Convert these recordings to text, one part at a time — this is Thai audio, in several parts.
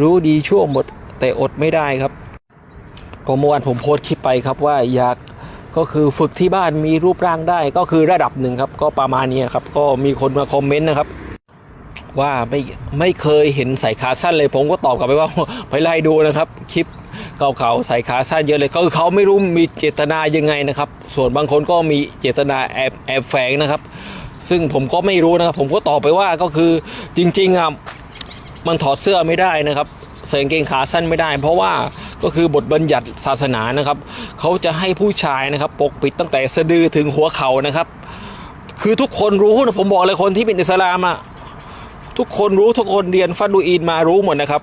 รู้ดีชั่วหมดแต่อดไม่ได้ครับก็เมื่อวานผมโพสต์คลิปไปครับว่าอยากก็คือฝึกที่บ้านมีรูปร่างได้ก็คือระดับหนึ่งครับก็ประมาณนี้ครับก็มีคนมาคอมเมนต์นะครับ ว่าไม่ไม่เคยเห็นใส่ขาสั้นเลย ผมก็ตอบกลับไปว่าไปไล่ดูนะครับ คลิปเก่าๆใส่ขาสั้นเยอะเลยก็คือเขาไม่รู้มีเจตนายังไงนะครับ ส่วนบางคนก็มีเจตนาแอบแอบแฝงนะครับ ซึ่งผมก็ไม่รู้นะครับ ผมก็ตอบไปว่าก็คือจริงๆอะ มันถอดเสื้อไม่ได้นะครับใส่กางเกงขาสั้นไม่ได้ เพราะว่าก็คือบทบัญญัติศาสนานะครับเขาจะให้ผู้ชายนะครับ ปกปิดตั้งแต่สะดือถึงหัวเข่านะครับ คือทุกคนรู้นะผมบอกเลยคนที่เป็นอิสลามอะทุกคนรู้ทุกคนเรียนฟัดูอีนมารู้หมดนะครับ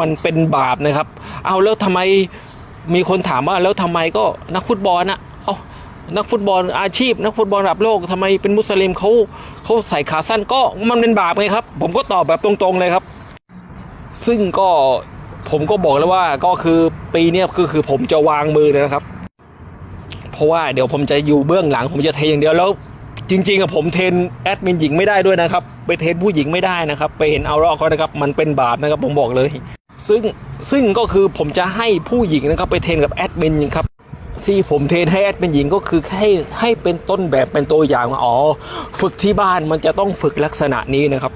มันเป็นบาปนะครับ เอาแล้วทำไมมีคนถามว่าแล้วทำไมก็นักฟุตบอลนะเอา นักฟุตบอลอาชีพ นักฟุตบอลระดับโลกทำไมเป็นมุสลิมเขาเขาใส่ขาสั้นก็มันเป็นบาปไงครับ ผมก็ตอบแบบตรงๆเลยครับ ซึ่งก็ผมก็บอกแล้วว่าก็คือปีนี้ก็คือผมจะวางมือเลยนะครับ เพราะว่าเดี๋ยวผมจะอยู่เบื้องหลัง ผมจะเทอย่างเดียวแล้ว จริงๆอะผมเทนแอดมินหญิงไม่ได้ด้วยนะครับ ไปเทนผู้หญิงไม่ได้นะครับ ไปเห็นเอารอกเขานะครับ มันเป็นบาปนะครับผมบอกเลย ซึ่งซึ่งก็คือผมจะให้ผู้หญิงนะครับไปเทนกับแอดมินครับ ที่ผมเทรนให้แอดเป็นหญิงก็คือให้ให้เป็นต้นแบบเป็นตัวอย่างมาอ๋อฝึกที่บ้านมันจะต้องฝึกลักษณะนี้นะครับ